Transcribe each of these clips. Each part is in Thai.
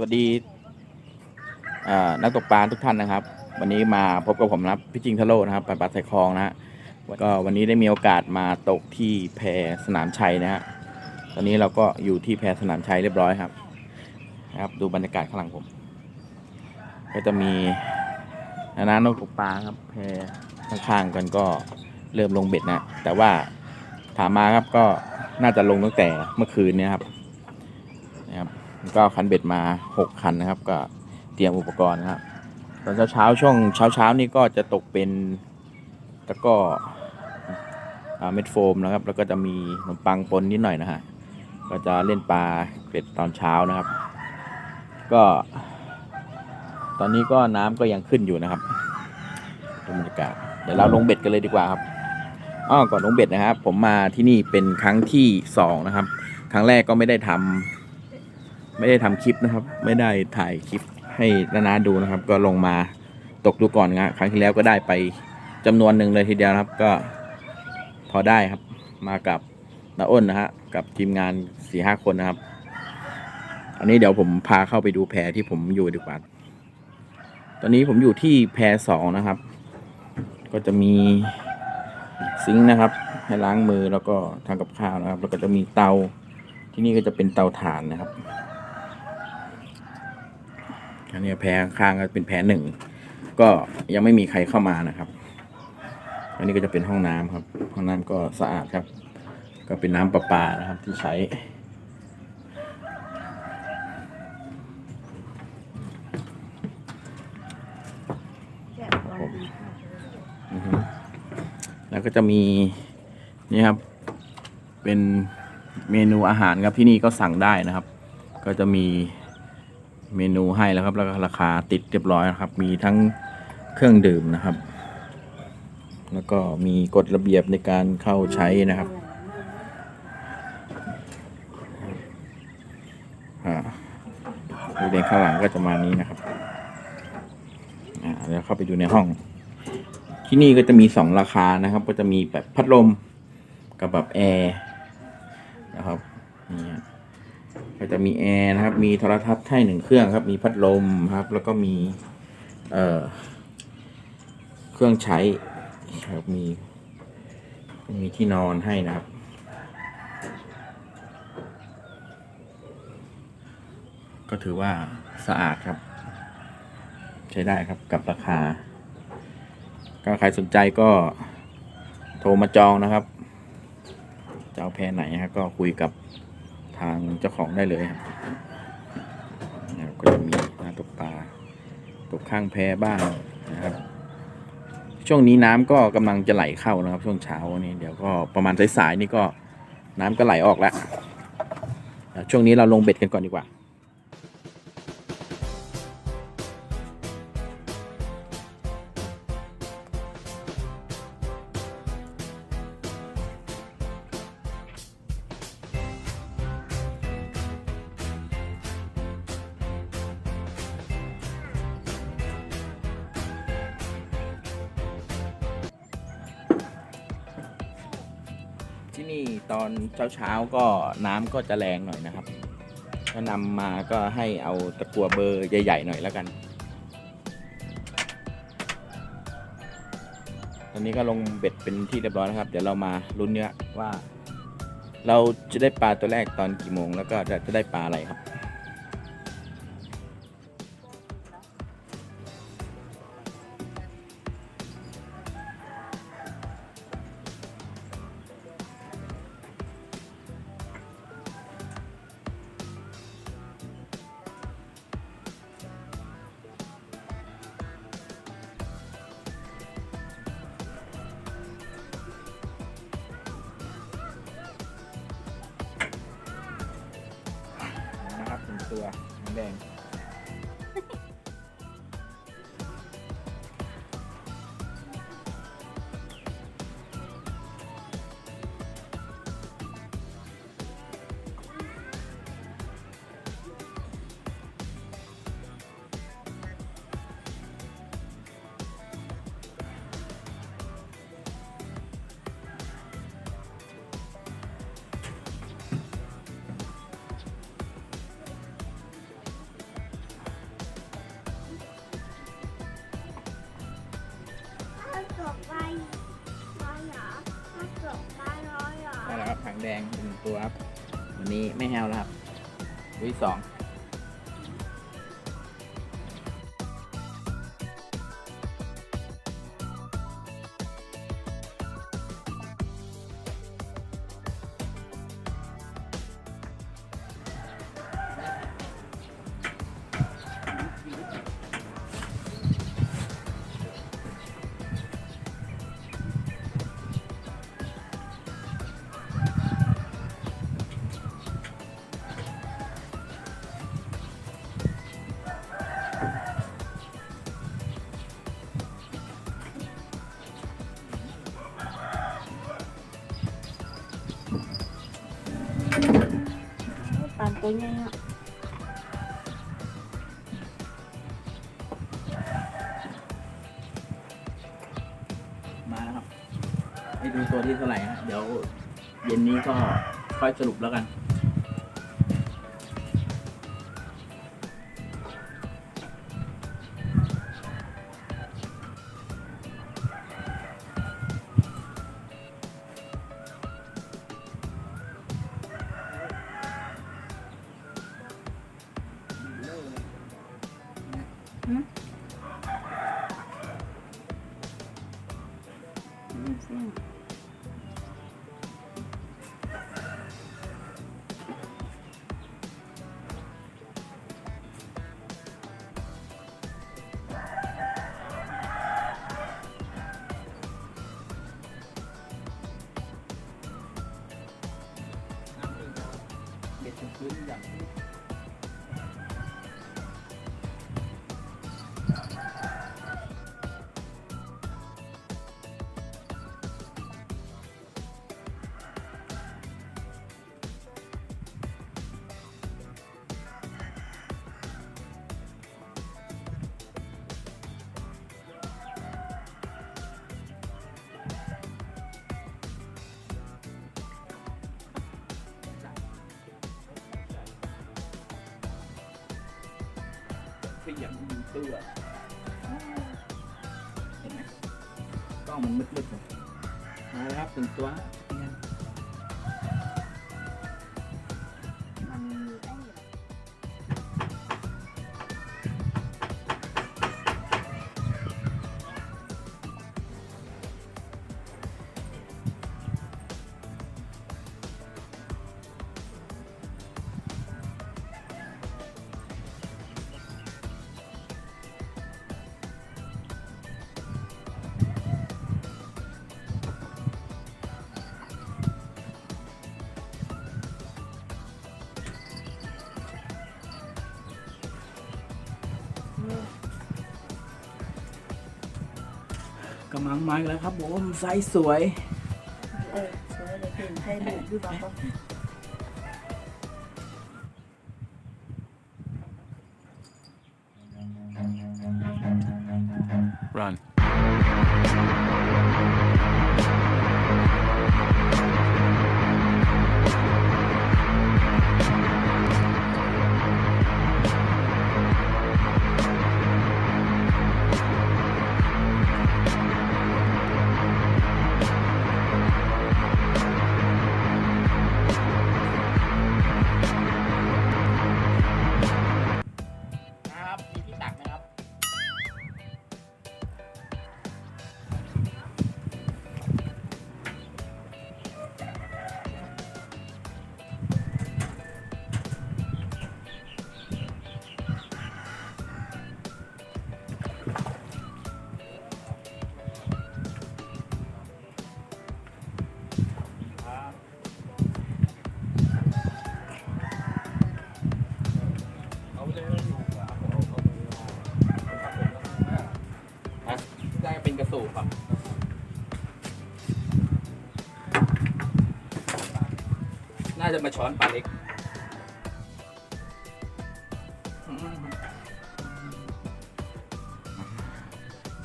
สวัสดีนักตกปลาทุกท่านนะครับ วันนี้มาพบกับผมนะครับพี่จิงทะโลนะครับปลาปลาใส่คลองนะฮะก็วันนี้ได้มีโอกาสมาตกที่แพสนามชัยนะฮะตอนนี้เราก็อยู่ที่แพสนามชัยเรียบร้อยครับนะครับ ดูบรรยากาศข้างหลังผม ก็จะมีนานานักตกปลาครับแพข้างๆกันก็เริ่มลงเบ็ดนะ แต่ว่าถามมาครับก็น่าจะลงตั้งแต่เมื่อคืนนี้ครับ ก็คันเบ็ดมา 6 คันนะครับ ก็เตรียมอุปกรณ์นะครับตอนเช้าๆช่วงเช้าๆนี่ก็จะตกเป็นตะก้อเม็ดโฟมนะครับ แล้วก็จะมีขนมปังปนนิดหน่อยนะฮะก็จะเล่นปลาเกร็ดตอนเช้านะครับ ก็ ตอนนี้ก็น้ำก็ยังขึ้นอยู่นะครับดูบรรยากาศเดี๋ยวเราลงเบ็ดกันเลยดีกว่าครับอ้อก่อนลงเบ็ดนะครับ ผมมาที่นี่เป็นครั้งที่สองนะครับ ครั้งแรกก็ไม่ได้ทำ ไม่ได้ทำคลิปนะครับ ไม่ได้ถ่ายคลิปให้นานาดูนะครับ ก็ลงมาตกดูก่อนนะครั้งที่แล้วก็ได้ไปจำนวนหนึ่งเลยทีเดียวครับ ก็พอได้ครับ มากับนาอ้นนะฮะกับทีมงานสี่ห้าคนนะครับ อันนี้เดี๋ยวผมพาเข้าไปดูแพรที่ผมอยู่ดีกว่า ตอนนี้ผมอยู่ที่แพรสองนะครับ ก็จะมีซิงค์นะครับ ให้ล้างมือแล้วก็ทำกับข้าวนะครับ แล้วก็จะมีเตาที่นี่ก็จะเป็นเตาถ่านนะครับ อันนี้แพรข้างๆก็เป็นแพรหนึ่งก็ยังไม่มีใครเข้ามานะครับ อันนี้ก็จะเป็นห้องน้ำครับ ห้องน้ำก็สะอาดครับ ก็เป็นน้ำประปานะครับที่ใช้อือฮึแล้วก็จะมีนี่ครับ เป็นเมนูอาหารครับที่นี่ก็สั่งได้นะครับ ก็จะมี เมนูให้แล้วครับ แล้วก็ราคาติดเรียบร้อยนะครับ มีทั้งเครื่องดื่มนะครับ แล้วก็มีกฎระเบียบในการเข้าใช้นะครับอ่าบริเวณข้างหลังก็จะมานี้นะครับอ่าเดี๋ยวเข้าไปดูในห้อง ที่นี่ก็จะมีสองราคานะครับ ก็จะมีแบบพัดลมกับแบบแอร์นะครับนี่ ก็จะมีแอร์นะครับ มีโทรทัศน์ให้หนึ่งเครื่องครับ มีพัดลมครับ แล้วก็มีเอ่อเครื่องใช้ครับมี มีที่นอนให้นะครับ ก็ถือว่าสะอาดครับ ใช้ได้ครับกับราคา ก็ใครสนใจก็โทรมาจองนะครับจะเอาแพรไหนฮะก็คุยกับ ทางเจ้าของได้เลยครับนะครับก็จะมีน้ำตกปลาตกข้างแพบ้างนะครับ ช่วงนี้น้ำก็กำลังจะไหลเข้านะครับ ช่วงเช้านี้เดี๋ยวก็ประมาณสายๆนี่ก็น้ำก็ไหลออกแล้วช่วงนี้เราลงเบ็ดกันก่อนดีกว่า ที่นี่ตอนเช้าๆก็น้ำก็จะแรงหน่อยนะครับ ถ้านำมาก็ให้เอาตะกัวเบอร์ใหญ่ๆหน่อยแล้วกัน ตอนนี้ก็ลงเบ็ดเป็นที่เรียบร้อยแล้วครับ เดี๋ยวเรามาลุ้นเนื้อว่า เราจะได้ปลาตัวแรกตอนกี่โมงแล้วก็จะได้ปลาอะไรครับ นะครั ดงแดงหนึ่งตัวครับ วันนี้ไม่แฮวแล้วครับวีสอง ปานตัวใหญ่อะมาแล้วครับ ให้ดูตัวที่เท่าไหร่ฮะเดี๋ยวเย็นนี้ก็ค่อยสรุปแล้วกัน เด็ดถึ งพื้นอย่างขยันมีตัวเห็นไหมกล้องมันมืดๆเลยมาแล้วครับถึงตัว กำลังมาแล้วครับผมไซส์สวย เออสวยเลยเก่งให้ดูดูบ้างาจะมาช้อนปลาเล็ก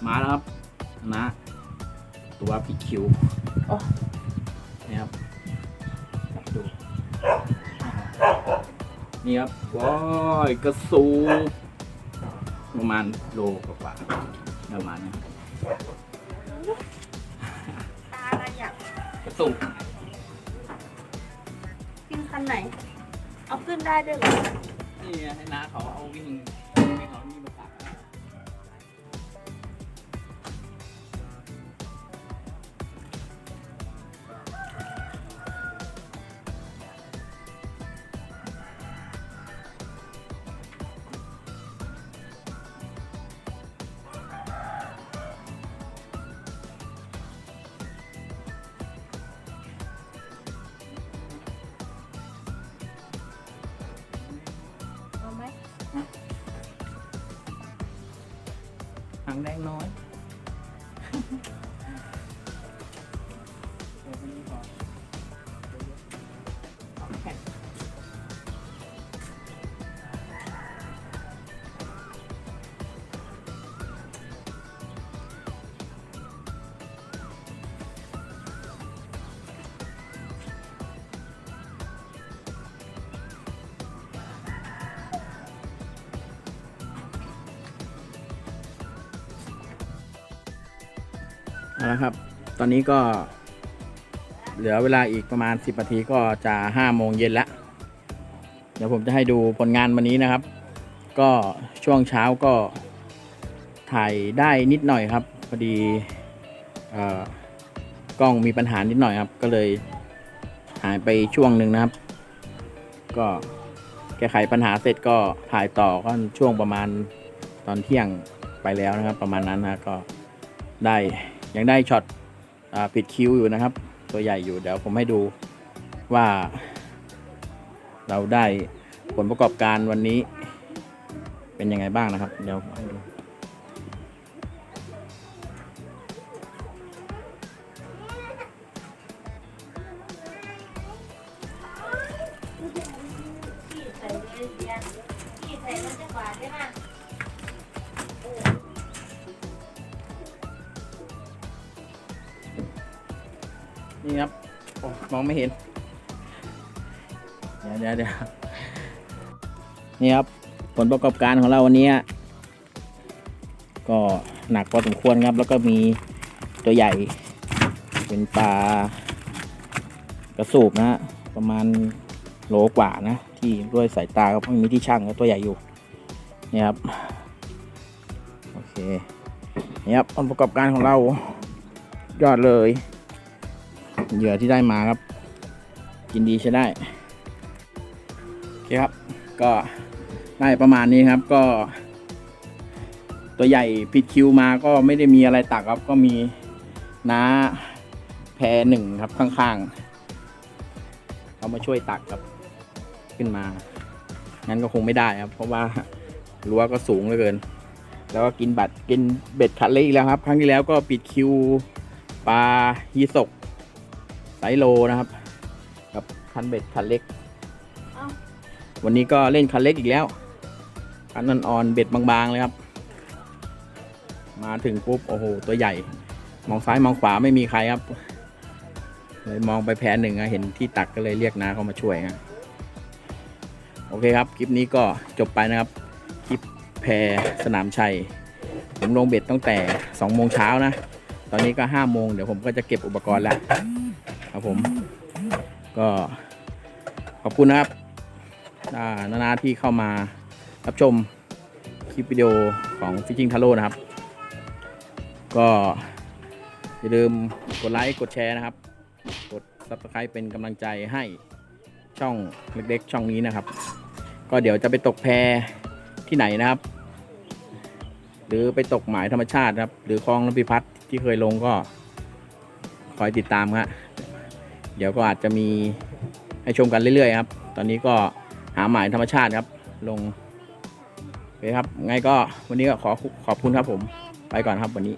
มาแล้วครับนะ ตัวพิคิวโอ้นี่ครับดูนี่ครับว้ายกระสูบประมาณโลกว่าๆประมาณนี้ตาอะไรอะกระสูบ นไหน เอาขึ้นได้ด้วยเหรอ นี่ให้น้าเขาเอาวิ่ง หางแดงน้อยเอา ละครับ ตอนนี้ก็ เหลือเวลาอีกประมาณ 10นาทีก็จะ5โมงเย็นแล้ว เดี๋ยวผมจะให้ดูผลงานวันนี้นะครับ ก็ช่วงเช้าก็ถ่ายได้นิดหน่อยครับ พอดีกล้องมีปัญหานิดหน่อยครับ ก็เลยหายไปช่วงหนึ่งนะครับ ก็แก้ไขปัญหาเสร็จก็ถ่ายต่อก็ช่วงประมาณตอนเที่ยงไปแล้วนะครับ ประมาณนั้นนะก็ได้ ยังได้ช็อตปิดคิวอยู่นะครับ ตัวใหญ่อยู่เดี๋ยวผมให้ดูว่าเราได้ผลประกอบการวันนี้ เป็นยังไงบ้างนะครับ เดี๋ยวให้ดูใส่เลยเดียพี่ใส่มันจะกว่าได้ไหม นี่ครับโอ้มองไม่เห็น เดี๋ยวเดี๋ยวเดี๋ยวนี่ครับ ผลประกอบการของเราวันนี้ ก็หนักพอสมควรครับ แล้วก็มีตัวใหญ่ เป็นปลากระสูบนะฮะประมาณโลกว่านะ ที่ด้วยสายตาก็เพิ่งมีที่ช่างก็ตัวใหญ่อยู่นี่ครับโอเคนี่ครับผลประกอบการของเรายอดเลย เหยื่อที่ได้มาครับ กินดีใช้ได้โอเคครับ ก็ได้ประมาณนี้ครับก็ ตัวใหญ่ผิดคิวมาก็ไม่ได้มีอะไรตักครับ ก็มีน้าแพหนึ่งครับข้างๆเขามาช่วยตักครับ ขึ้นมา งั้นก็คงไม่ได้ครับ เพราะว่ารั้วก็สูงเหลือเกิน แล้วก็กินบัตรกินเบ็ดขัดเล็กอีกแล้วครับ ครั้งที่แล้วก็ปิดคิวปลายีสก ไซส์โลนะครับ กับคันเบ็ดคันเล็กเอ้าวันนี้ก็เล่นคันเล็กอีกแล้วคันอ่อนๆเบ็ดบางๆเลยครับ มาถึงปุ๊บโอ้โหตัวใหญ่ มองซ้ายมองขวาไม่มีใครครับเลยมองไปแพนหนึ่งอะเห็นที่ตักก็เลยเรียกน้าเข้ามาช่วยนะโอเคครับ คลิปนี้ก็จบไปนะครับ คลิปแพสนามชัย ผมลงเบ็ดตั้งแต่2โมงเช้านะ ตอนนี้ก็5โมงเดี๋ยวผมก็จะเก็บอุปกรณ์แล้วครับ ผม ก็ขอบคุณนะครับอ่านานาที่เข้ามารับชมคลิปวิดีโอของ Fishing Taro นะครับ ก็อย่าลืมกดไลค์กดแชร์นะครับ กด Subscribe เป็นกำลังใจให้ช่องเล็กๆ ช่องนี้นะครับ ก็เดี๋ยวจะไปตกแพที่ไหนนะครับ หรือไปตกหมายธรรมชาติครับ หรือคลองลำพิพัฒน์ที่เคยลงก็คอยติดตามครับ เดี๋ยวก็อาจจะมีให้ชมกันเรื่อยๆครับ ตอนนี้ก็หาหมายธรรมชาติครับ ลงไปคครับ ไงก็วันนี้ก็ขอขอบคุณครับผม ไปก่อนครับวันนี้